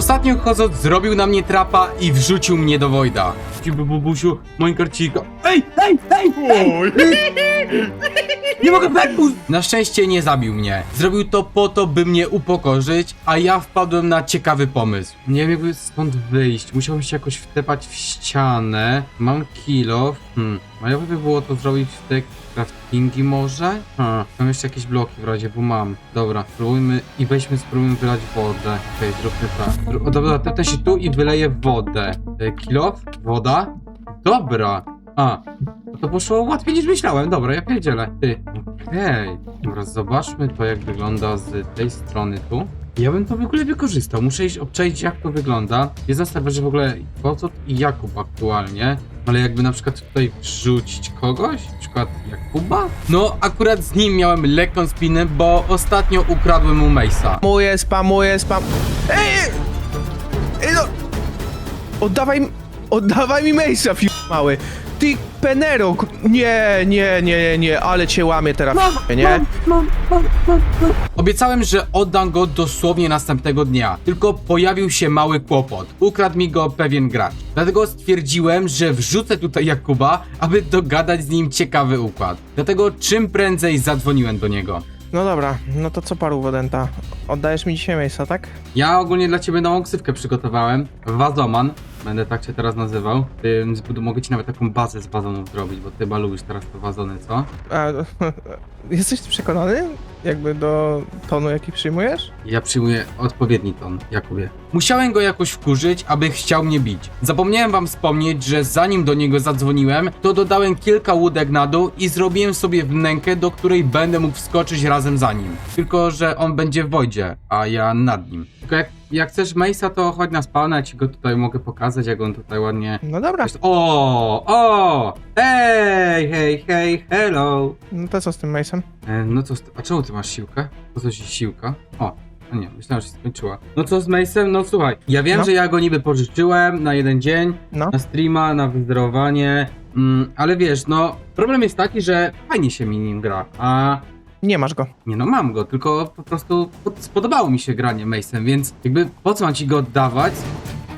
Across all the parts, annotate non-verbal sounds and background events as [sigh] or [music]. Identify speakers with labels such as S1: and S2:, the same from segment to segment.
S1: Ostatnio Kozot zrobił na mnie trapa i wrzucił mnie do Wojda. Bubusiu, Minecarcika. Ej, ej, ej, ej! [laughs] Nie mogę wypuść! Na szczęście nie zabił mnie. Zrobił to po to, by mnie upokorzyć, a ja wpadłem na ciekawy pomysł. Nie wiem jakby skąd wyjść. Musiałbym się jakoś wtepać w ścianę. Mam kilo. Hmm. A jakby było to zrobić w te craftingi może? Hmm. Mam jeszcze jakieś bloki w razie, bo mam. Dobra, spróbujmy i weźmy, spróbujmy wylać wodę. Okej, zróbmy tak. O, dobra, tepnę się tu i wyleję wodę. E, Kilo? Woda? Dobra. A, to poszło łatwiej niż myślałem. Dobra, ja pierdzielę. Ty. Okej. Dobra, zobaczmy to jak wygląda z tej strony tu. Ja bym to w ogóle wykorzystał. Muszę iść obczaić jak to wygląda. Jest na serwerze w ogóle Kocot i Jakub aktualnie. Ale jakby na przykład tutaj wrzucić kogoś, na przykład Jakuba? No, akurat z nim miałem lekką spinę, bo ostatnio ukradłem mu Mace'a.
S2: Spamuję, spamuję, spam... Ej! Ej no! Oddawaj, mi- oddawaj mi Mace'a, fi... mały. Ty, Penero, k- nie, nie, nie, nie, nie, ale cię łamie teraz, nie?
S1: Obiecałem, że oddam go dosłownie następnego dnia, tylko pojawił się mały kłopot. Ukradł mi go pewien gracz. Dlatego stwierdziłem, że wrzucę tutaj Jakuba, aby dogadać z nim ciekawy układ. Dlatego czym prędzej zadzwoniłem do niego.
S2: No dobra, no to co paru Wodenta? Oddajesz mi dzisiaj Mace'a, tak?
S1: Ja ogólnie dla ciebie nową ksywkę przygotowałem. Wazoman. Będę tak cię teraz nazywał. Ty, zbud- mogę ci nawet taką bazę z wazonów zrobić, bo ty balubisz teraz te wazony, co?
S2: A, [laughs] jesteś przekonany? Jakby do tonu, jaki przyjmujesz?
S1: Ja przyjmuję odpowiedni ton, Jakubie. Musiałem go jakoś wkurzyć, aby chciał mnie bić. Zapomniałem wam wspomnieć, że zanim do niego zadzwoniłem, to dodałem kilka łódek na dół i zrobiłem sobie wnękę, do której będę mógł wskoczyć razem za nim. Tylko, że on będzie w a ja nad nim. Tylko jak, jak chcesz Mace'a, to chodź na spawna, ja ci go tutaj mogę pokazać, jak on tutaj ładnie...
S2: No dobra,
S1: O, o, hej, hej, hej, hello.
S2: no to co z tym Mace'em?
S1: E, no to, st- a czemu ty masz siłkę? Po co ci siłka? O, no nie, myślałem, że się skończyła. No co z Mace'em? No słuchaj, ja wiem,
S2: No.
S1: że ja go niby pożyczyłem na jeden dzień,
S2: No,
S1: na streama, na wyzdrowowanie, mm, ale wiesz, no problem jest taki, że fajnie się mi nim gra, a
S2: nie masz go.
S1: nie no, mam go, tylko po prostu pod- spodobało mi się granie Mace'em, więc jakby po co mam ci go oddawać?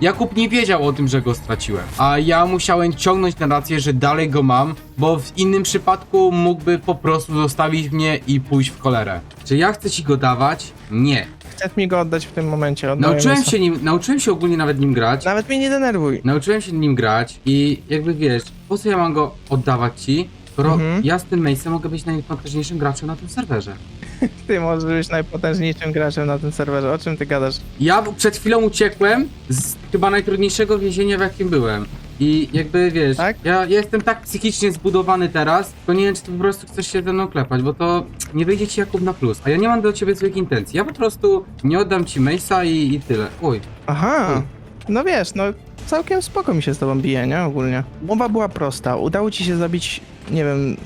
S1: Jakub nie wiedział o tym, że go straciłem, a ja musiałem ciągnąć na rację, że dalej go mam, bo w innym przypadku mógłby po prostu zostawić mnie i pójść w cholerę. Czy ja chcę ci go dawać? Nie.
S2: Chcesz mi go oddać w tym momencie, oddaję
S1: Nauczyłem
S2: Mace'a.
S1: się, nim, nauczyłem się ogólnie nawet nim grać.
S2: Nawet mnie nie denerwuj.
S1: Nauczyłem się nim grać i jakby wiesz, po co ja mam go oddawać ci, skoro
S2: Mhm.
S1: ja z tym Mace'em mogę być najpotężniejszym graczem na tym serwerze. [laughs]
S2: Ty możesz być najpotężniejszym graczem na tym serwerze, o czym ty gadasz?
S1: Ja przed chwilą uciekłem z chyba najtrudniejszego więzienia, w jakim byłem. I jakby wiesz,
S2: Tak?
S1: ja, ja jestem tak psychicznie zbudowany teraz, to nie wiem, czy ty po prostu chcesz się ze mną klepać, bo to nie wyjdzie ci Jakub na plus. A ja nie mam do ciebie złych intencji. Ja po prostu nie oddam ci Mace'a i, i tyle. Uj.
S2: Aha, no wiesz, no całkiem spoko mi się z tobą bije, nie? Ogólnie. Mowa była prosta, udało ci się zabić, nie wiem,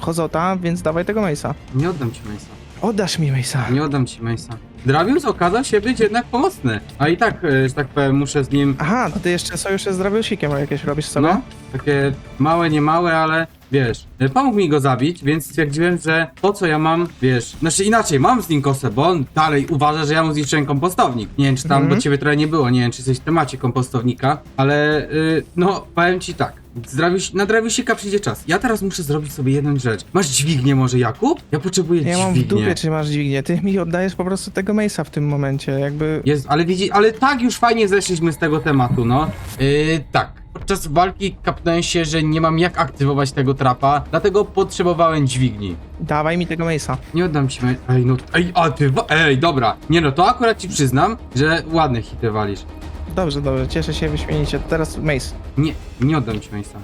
S2: Hozota, więc dawaj tego Mace'a.
S1: Nie oddam ci Mace'a.
S2: Oddasz mi Mace'a.
S1: Nie oddam ci Mace'a. Dravius okazał się być jednak pomocny. A i tak, e, że tak powiem, muszę z nim
S2: Aha, to ty jeszcze sojusze z Draviusikiem jakieś robisz sobie?
S1: No, takie małe, nie małe, ale wiesz, y, pomógł mi go zabić, więc stwierdziłem, że po co ja mam, wiesz, znaczy inaczej, mam z nim kosę, bo on dalej uważa, że ja mu zniszczyłem kompostownik. Nie wiem, czy tam
S2: Mhm.
S1: do ciebie trochę nie było, nie wiem, czy jesteś w temacie kompostownika, ale y, no, powiem ci tak. Na Drawiusika przyjdzie czas. Ja teraz muszę zrobić sobie jedną rzecz. Masz dźwignię może, Jakub? Ja potrzebuję
S2: Ja mam w
S1: dźwignię.
S2: dupie, czy masz dźwignię. Ty mi oddajesz po prostu tego Mace'a w tym momencie, jakby...
S1: Jest, ale widzi, ale tak już fajnie zeszliśmy z tego tematu, no. Yy, tak. Podczas walki kapnąłem się, że nie mam jak aktywować tego trapa, dlatego potrzebowałem dźwigni.
S2: Dawaj mi tego Mace'a.
S1: Nie oddam ci. me- Ej, no. Ej, a ty. wa- Ej, dobra. Nie no, to akurat ci przyznam, że ładne hity walisz.
S2: Dobrze, dobrze, cieszę się wyśmienicie. Teraz Mace.
S1: Nie, nie oddam ci Mace'a.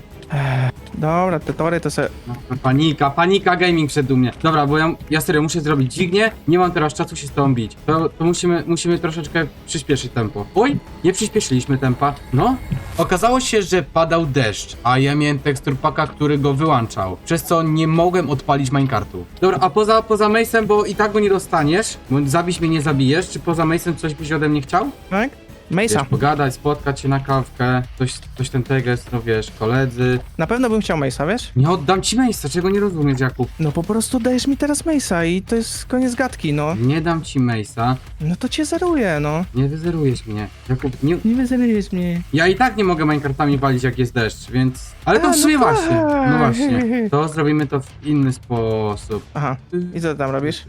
S2: Dobra, te tory to se...
S1: No, panika, panika gaming przed mnie. Dobra, bo ja, ja serio muszę zrobić dźwignię, nie mam teraz czasu się z tobą bić. To, to musimy, musimy troszeczkę przyspieszyć tempo. Oj, nie przyspieszyliśmy tempa. No. Okazało się, że padał deszcz, a ja miałem tekstur paka, który go wyłączał, przez co nie mogłem odpalić minecartu. Dobra, a poza, poza Mace'em, bo i tak go nie dostaniesz, bo zabić mnie nie zabijesz, czy poza Mace'em coś byś ode mnie chciał?
S2: Tak? Mace'a.
S1: wiesz, pogadać, spotkać się na kawkę, coś, coś ten teges, no wiesz, koledzy.
S2: Na pewno bym chciał Mace'a, wiesz?
S1: Nie oddam ci miejsca, czego nie rozumiesz, Jakub?
S2: No po prostu dajesz mi teraz Mace'a i to jest koniec gadki, no.
S1: Nie dam ci miejsca,
S2: No to cię zeruję, no.
S1: nie wyzerujesz mnie. Jakub, nie,
S2: Nie wyzerujesz mnie.
S1: ja i tak nie mogę Minecartami walić, jak jest deszcz, więc... Ale to
S2: A,
S1: w sumie
S2: no
S1: właśnie,
S2: tak.
S1: no właśnie. To zrobimy to w inny sposób.
S2: Aha, i co tam robisz?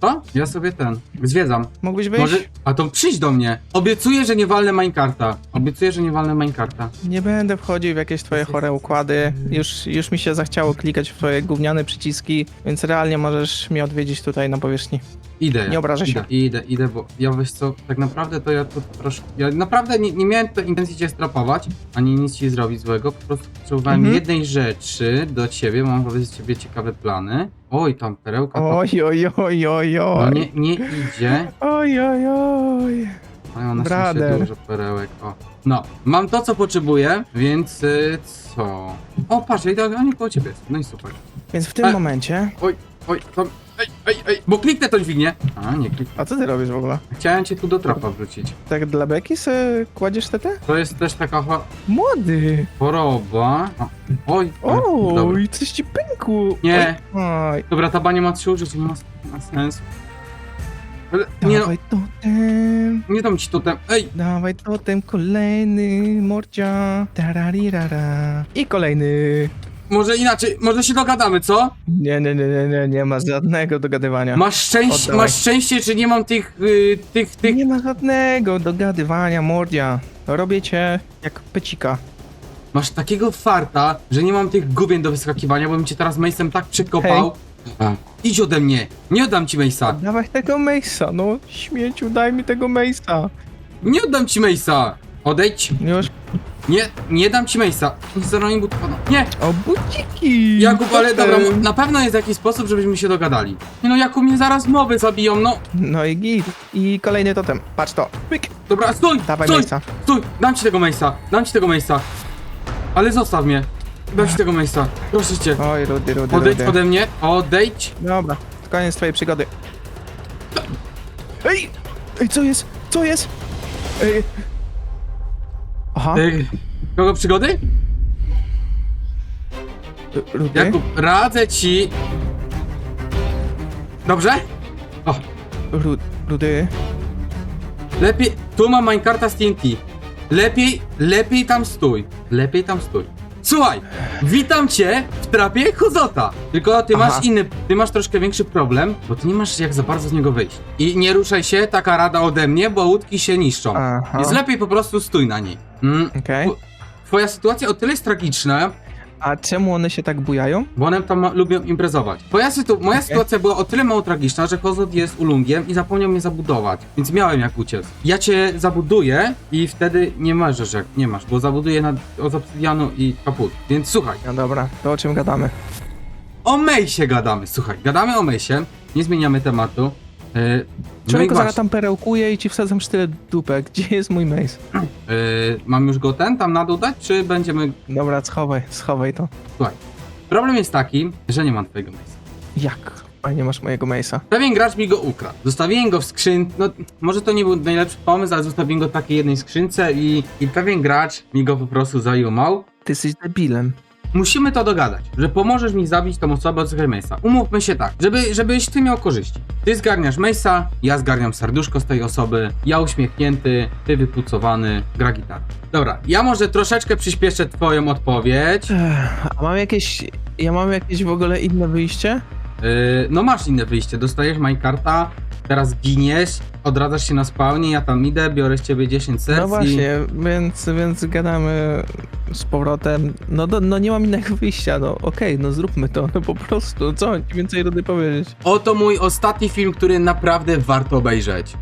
S1: Co? Ja sobie ten, zwiedzam.
S2: Mógłbyś wyjść?
S1: Może... A to przyjdź do mnie. Obiecuję, że nie walnę Minecarta. Obiecuję, że nie walnę Minecarta.
S2: Nie będę wchodził w jakieś twoje chore układy. Już, już mi się zachciało klikać w twoje gówniane przyciski, więc realnie możesz mnie odwiedzić tutaj na powierzchni.
S1: Idę.
S2: Nie obrażę się.
S1: Idę, idę, idę, bo ja wiesz co, tak naprawdę to ja to troszkę. Ja naprawdę nie, nie miałem tutaj intencji cię strapować, ani nic ci zrobić złego. Po prostu potrzebowałem
S2: Mhm.
S1: jednej rzeczy do ciebie, mam wobec ciebie ciekawe plany. Oj, tam perełka. To...
S2: Oj, oj, oj, oj,
S1: No
S2: oj.
S1: nie, nie idzie.
S2: Oj, oj, oj.
S1: Mają na
S2: Brother.
S1: szczęście dużo perełek. O. No, mam to co potrzebuję, więc y, co? O, patrz, ja idę, oni koło ciebie. No i super.
S2: Więc w tym
S1: A-
S2: momencie...
S1: Oj, oj, tam. Ej, ej, ej, bo kliknę tą dźwignię. A, nie kliknę.
S2: A co ty robisz w ogóle?
S1: Chciałem cię tu do trapa wrócić.
S2: Tak dla beki se kładziesz te te?
S1: To jest też taka cho-
S2: Młody!
S1: choroba. O, oj, dobra.
S2: Oj, coś ci pękło!
S1: Nie.
S2: Oj, oj.
S1: Dobra, ta bania ma trzy użycia, nie ma, ma sensu. Ale nie, no,
S2: Dawaj totem,
S1: nie dam ci totem. Ej,
S2: dawaj totem, kolejny, morcia, tararirara. I kolejny.
S1: Może inaczej, może się dogadamy, co?
S2: Nie, nie, nie, nie, nie, nie ma żadnego dogadywania.
S1: Masz szczęście,
S2: Oddawaj.
S1: masz szczęście, czy nie mam tych, y, tych, tych...
S2: Nie ma żadnego dogadywania, mordzia. Robię cię jak pecika.
S1: Masz takiego farta, że nie mam tych gubien do wyskakiwania, bo bym cię teraz Mace'em tak przekopał. A, Idź ode mnie, nie oddam ci Mace'a.
S2: Dawaj tego Mace'a, no śmieciu, daj mi tego Mace'a.
S1: Nie oddam ci Mace'a. Odejdź. Nie, nie dam ci Mace'a. Zaroni but. Nie,
S2: O, buciki!
S1: Jakub, ale dobra, na pewno jest jakiś sposób, żebyśmy się dogadali. Nie no, Jakub mnie zaraz moby zabiją, no.
S2: No i git. I kolejny totem. Patrz to. Pyk.
S1: Dobra, stój,
S2: Dawaj
S1: stój,
S2: Mace'a.
S1: stój, dam ci tego Mace'a, dam ci tego Mace'a. Ale zostaw mnie. Dam ci tego Mace'a, proszę cię.
S2: Oj, rudy, rudy,
S1: Odejdź
S2: rudy.
S1: ode mnie, odejdź.
S2: Dobra, koniec twojej przygody. Ej! Ej, co jest? Co jest? Ej. Aha,
S1: Ej, kogo przygody?
S2: rudy.
S1: Jakub, radzę ci. Dobrze? O,
S2: Ru, rudy.
S1: lepiej, tu mam minecarta z TNT. Lepiej, lepiej tam stój. Lepiej tam stój. Słuchaj, witam cię w trapie Huzota. Tylko ty
S2: Aha.
S1: masz inny, ty masz troszkę większy problem, bo ty nie masz jak za bardzo z niego wyjść. I nie ruszaj się, taka rada ode mnie, bo łódki się niszczą.
S2: Aha.
S1: Więc lepiej po prostu stój na niej. Mm,
S2: Okej.
S1: Twoja sytuacja o tyle jest tragiczna,
S2: A czemu one się tak bujają?
S1: bo one tam ma, lubią imprezować. Twoja sytu moja sytuacja była o tyle mało tragiczna, że Hozot jest ulungiem i zapomniał mnie zabudować, więc miałem jak uciec. Ja cię zabuduję i wtedy nie możesz jak nie masz, bo zabuduję na, od obsydianu i kaput. Więc słuchaj,
S2: No dobra, to o czym gadamy?
S1: o Mejsie gadamy, słuchaj, gadamy o Mejsie, nie zmieniamy tematu. Yy,
S2: Człowieku, zaraz tam perełkuję i ci wsadzam sztylet w dupę. [laughs] Gdzie jest mój mace?
S1: yy, mam już go ten tam na dół dać, czy będziemy...
S2: Dobra, schowaj, schowaj to.
S1: Słuchaj, problem jest taki, że nie mam twojego Mejsa.
S2: Jak? A nie masz mojego mace'a.
S1: Pewien gracz mi go ukradł. Zostawiłem go w skrzynce. No, może to nie był najlepszy pomysł, ale zostawiłem go w takiej jednej skrzynce i, i pewien gracz mi go po prostu zajumał.
S2: Ty jesteś debilem.
S1: Musimy to dogadać, że pomożesz mi zabić tą osobę od Mace'a. Umówmy się tak, żeby, żebyś ty miał korzyści. Ty zgarniasz Mace'a, ja zgarniam serduszko z tej osoby, ja uśmiechnięty, ty wypucowany, gra gitar. Dobra, ja może troszeczkę przyspieszę twoją odpowiedź.
S2: A mam jakieś... Ja mam jakieś w ogóle inne wyjście?
S1: Yy, no masz inne wyjście, dostajesz minecarta, teraz giniesz, odradzasz się na spawnie, ja tam idę, biorę z ciebie 10 serc
S2: No
S1: i...
S2: właśnie, więc, więc gadamy z powrotem. No, do, no nie mam innego wyjścia, no okej, no zróbmy to, no po prostu, co więcej rudy powiedzieć?
S1: Oto mój ostatni film, który naprawdę warto obejrzeć.